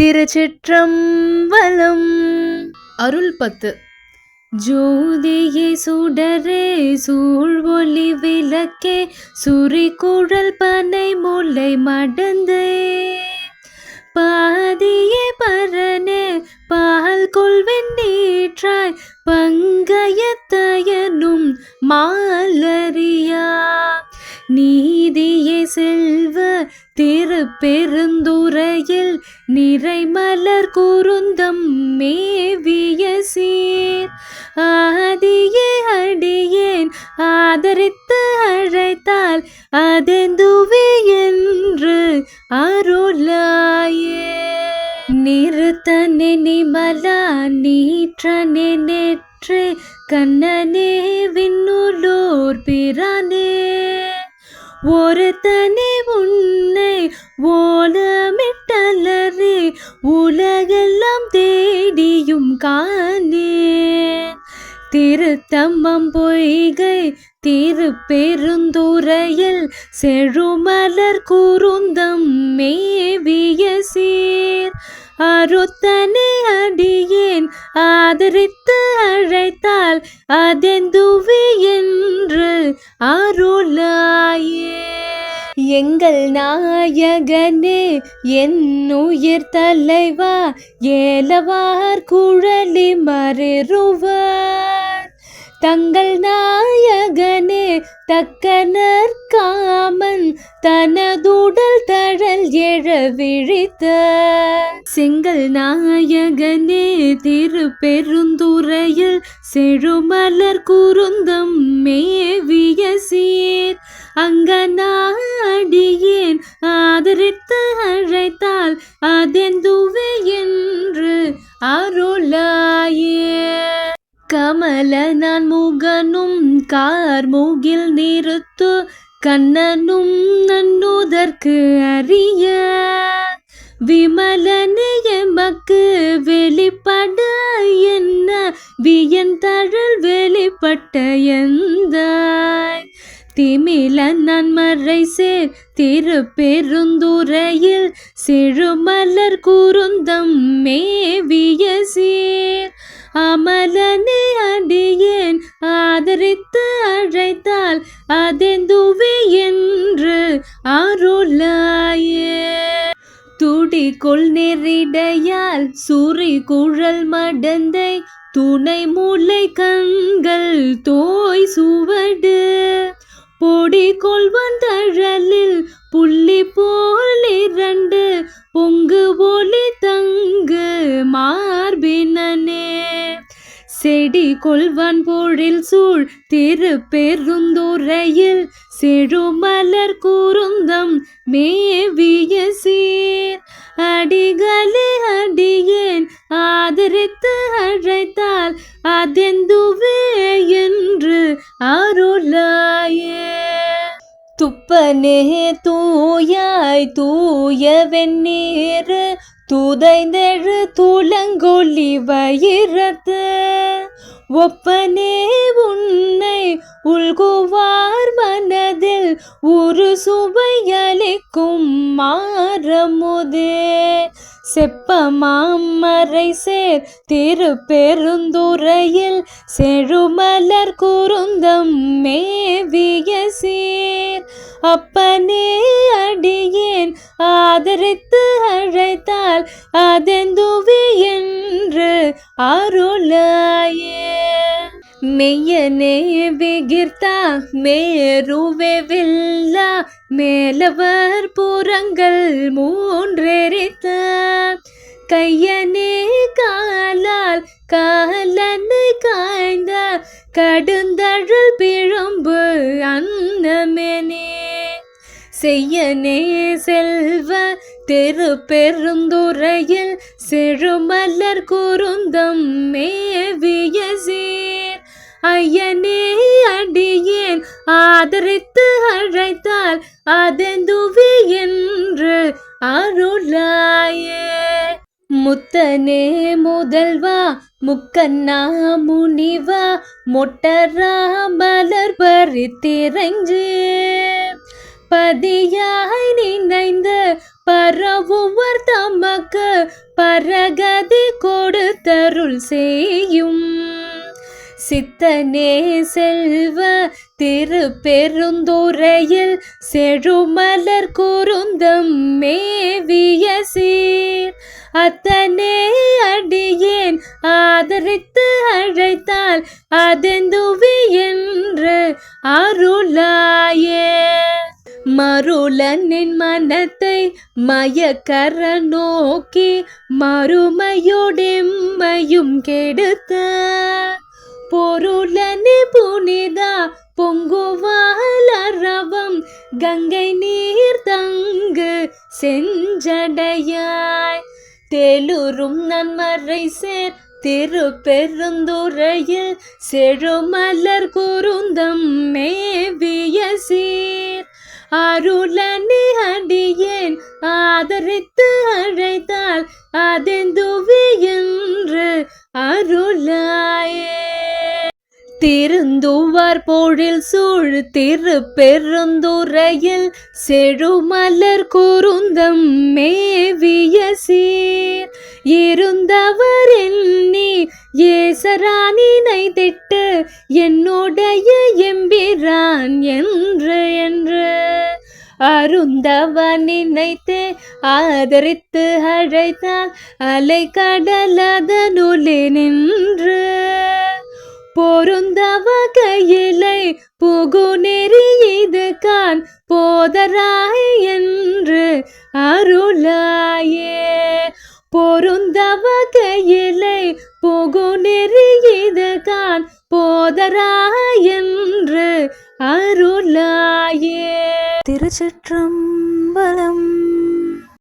திருச்சிற்றம்பலம். அருள் பத்து. ஜோதியே சுடரே சூழ்வொளி விளக்கே சுரி குழல் பனை முல்லை மடந்தே. பாதியே பரனே பால் கொள்வென் நீற்றாய் பங்கயத்தயனும் மா நீதியே செல்வ திருப்பெருந்துறையில் நிறைமலர் குருந்தம் மேவிய சீர். ஆதியே அடியேன் ஆதரித்து அழைத்தால் அதெந்துவே என்று அருளாயே. நிறுத்த நினிமலா நீற்ற நேற்று கண்ணனே விண்ணுலோர் பிரானே ஒரு தனி உன்னை ஓலமிட்டலரே உலகெல்லாம் தேடியும் காணேன். திருத்தம்மம் பொய்கை திருப்பெருந்துறையில் செழுமலர் குருந்தம் மேவிய சீர். அருத்தனே அடியேன் ஆதரித்து அழைத்தால் அதெந்துவே என்று அருளாயே. எங்கள் நாயகனே என் உயிர் தலைவா ஏலவார் குழலி மறிருவார் தங்கள் நாயகனே தக்கனர் காமன் தனதுடல் தழல் எழ விழித்த. செங்கல் நாயகனே திருப்பெருந்துறையில் செழுமலர் குருந்தம் மேவிய சீர். அங்கனாடியேன் ஆதரித்து அழைத்தால் அதே கார்முகில் நிறுத்து கண்ணனும் நன்னுதற்கு அறிய. விமலனே எமக்கு வெளிப்பட என்ன? வியன் தழல் வெளிப்பட்ட எந்தாய்? திமில நன்மறை சேர் திருப்பெருந்துறையில் சிறுமலர் குருந்தம் மேவிய சீர். அமலனே அடியேன் ஆதரித்து கண்கள் தோய் சுவடு. பொடி கொள்வன் தழலில் புள்ளி போல் இரண்டு. பொங்கு ஒளி தங்கு மார்பினனே. செடி கொள்வன் பொழில் சூழ் திருப்பெருந்துறையில் செழுமலர் கூறுந்தம் மேவிய சீர் அடிகளே அடியேன் ஆதரித்து வெந்நீர் துதைந்தெழு துளங்கொல்லி வயிறத்து. ஒப்பனே உன்னை உள்குவார் மனதில் ஒரு சுவையளிக்கும் மாறமுதே. செப்ப மாமரை சேர் திருப்பெருந்துறையில் செழுமலர் குருந்தம் மேவிய சீர். அப்பனே அடியேன் ஆதரித்து அழைத்தால் அதெந்துவி என்று அருளாயே. மெய்யனே விகிர்த்தா மேருவே வில்லா மேலவர் புறங்கள் மூன்றெரித்த கையனே காலால் காலனை காய்ந்த கடுந்தழல் பிழம்பு அன்னமெனே. செய்யனே செல்வ தெரு திருப்பெருந்துறையில் செழுமலர் குருந்தம் மேவிய முக்கண்ணா முனிவா மொட்டரா மலர் பறித்திரஞ்சு பதியாய் நினைந்த பரவுவர் தமக்கு பரகதி கொடுத்தருள் செய்யும். சித்தனே செல்வ திருப்பெருந்துறையில் செழுமலர் குருந்தம் மேவிய சீர் அத்தனே அடியேன் ஆதரித்து அழைத்தால் அதெந்துவி என்று அருளாயே. மருளனின் மனத்தை மயக்கர நோக்கி மறுமையோடெம்மையும் கெடுத்த பொருளனி புனிதா பொங்குவாலரவம் கங்கை நீர் தங்கு செஞ்சடையாய். தெலுரும் நன்மறை சேர் திரு திருப்பெருந்துறையில் செழுமலர் குருந்தம் மேவிய சீர். அருளனி அடியேன் ஆதரித்து அழைத்தால் அதே திருந்துவார் போழில் சூழ் திரு திருப்பெருந்துறையில் செழுமலர் குருந்தம் மேவிய சீர். இருந்தவர் எண்ணி ஏசரானினை திட்டு என்னுடைய எம்பிரான் என்று என்று. அருந்தவன் நினைத்து ஆதரித்து அழைத்தால் அலை கடலதனுளே பொருந்த கையிலை போகு நெறி போதராயன்று அருளாயே. திருச்சிற்றம்பலம்